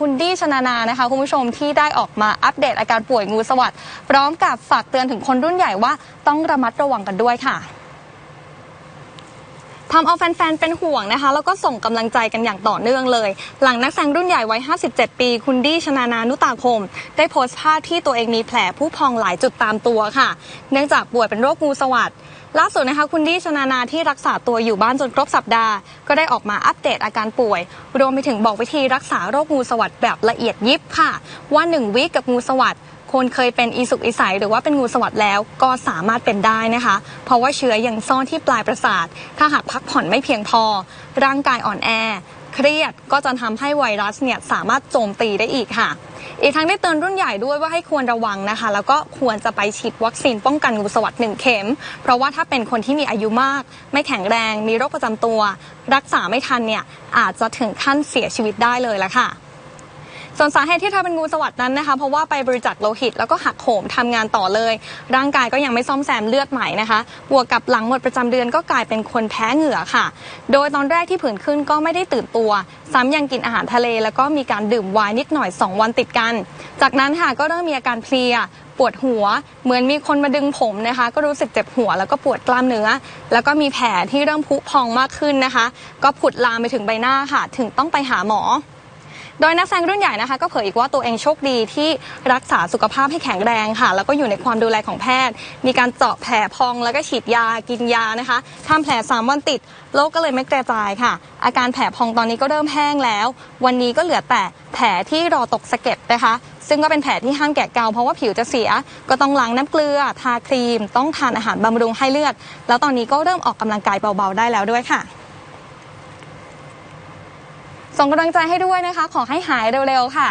คุณดี้ชนานานะคะคุณผู้ชมที่ได้ออกมาอัปเดตอาการป่วยงูสวัสด์พร้อมกับฝากเตือนถึงคนรุ่นใหญ่ว่าต้องระมัดระวังกันด้วยค่ะทำเอาแฟนๆ เป็นห่วงนะคะ แล้วก็ส่งกำลังใจกันอย่างต่อเนื่องเลย หลังนักแสดงรุ่นใหญ่วัย 57 ปี คุณดี้ชนานานุตาคม ได้โพสต์ภาพที่ตัวเองมีแผลผู้พองหลายจุดตามตัวค่ะ เนื่องจากป่วยเป็นโรคงูสวัสด์ ล่าสุดนะคะคุณดี้ชนานาที่รักษาตัวอยู่บ้านจนครบสัปดาห์ ก็ได้ออกมาอัปเดตอาการป่วย รวมไปถึงบอกวิธีรักษาโรคงูสวัสดแบบละเอียดยิบค่ะ ว่า 1 วิกับงูสวัสดคนเคยเป็นอีสุกอีใสหรือว่าเป็นงูสวัสดแล้วก็สามารถเป็นได้นะคะ เพราะว่าเชื้อยังซ่อนที่ปลายประสาท ถ้าหากพักผ่อนไม่เพียงพอ ร่างกายอ่อนแอ เครียดก็จะทำให้ไวรัสเนี่ยสามารถโจมตีได้อีกค่ะ อีกทั้งได้เตือนรุ่นใหญ่ด้วยว่าให้ควรระวังนะคะ แล้วก็ควรจะไปฉีดวัคซีนป้องกันงูสวัสด์หนึ่งเข็ม เพราะว่าถ้าเป็นคนที่มีอายุมาก ไม่แข็งแรง มีโรคประจำตัว รักษาไม่ทันเนี่ยอาจจะถึงขั้นเสียชีวิตได้เลยละค่ะ ส่วนสาเหตุที่เธอเป็นงูสวัสดนั้นนะคะเพราะว่าไปบริจาคโลหิตแล้วก็หักโหมทำงานต่อเลย ร่างกายก็ยังไม่ซ่อมแซมเลือดใหม่นะคะบวกกับหลังหมดประจำเดือนก็กลายเป็นคนแพ้เหงื่อค่ะ โดยตอนแรกที่ผื่นขึ้นก็ไม่ได้ตื่นตัว ซ้ำยังกินอาหารทะเล แล้วก็มีการดื่มไวน์นิดหน่อย 2 วันติดกัน จากนั้นค่ะก็เริ่มมีอาการเพลียปวดหัวเหมือนมีคนมาดึงผมนะคะ ก็รู้สึกเจ็บหัวแล้วก็ปวดกล้ามเนื้อ แล้วก็มีแผลที่เริ่มพุพองมากขึ้นนะคะ ก็ผุดลามไปถึงใบหน้าค่ะ ถึงต้องไปหาหมอ โดยนักแสดงรุ่นใหญ่นะคะ ก็เผยอีกว่าตัวเองโชคดีที่รักษาสุขภาพให้แข็งแรงค่ะ แล้วก็อยู่ในความดูแลของแพทย์ มีการเจาะแผลพองแล้วก็ฉีดยากินยานะคะทำแผล3วันติดโรคก็เลยไม่กระจายค่ะ อาการแผลพองตอนนี้ก็เริ่มแห้งแล้ว วันนี้ก็เหลือแต่แผลที่รอตกสะเก็ดนะคะ ซึ่งก็เป็นแผลที่ห้ามแกะเกาเพราะว่าผิวจะเสีย ก็ต้องล้างน้ำเกลือ ทาครีม ต้องทานอาหารบำรุงให้เลือด แล้วตอนนี้ก็เริ่มออกกำลังกายเบาๆได้แล้วด้วยค่ะ ส่งกำลังใจให้ด้วยนะคะ ขอให้หายเร็วๆค่ะ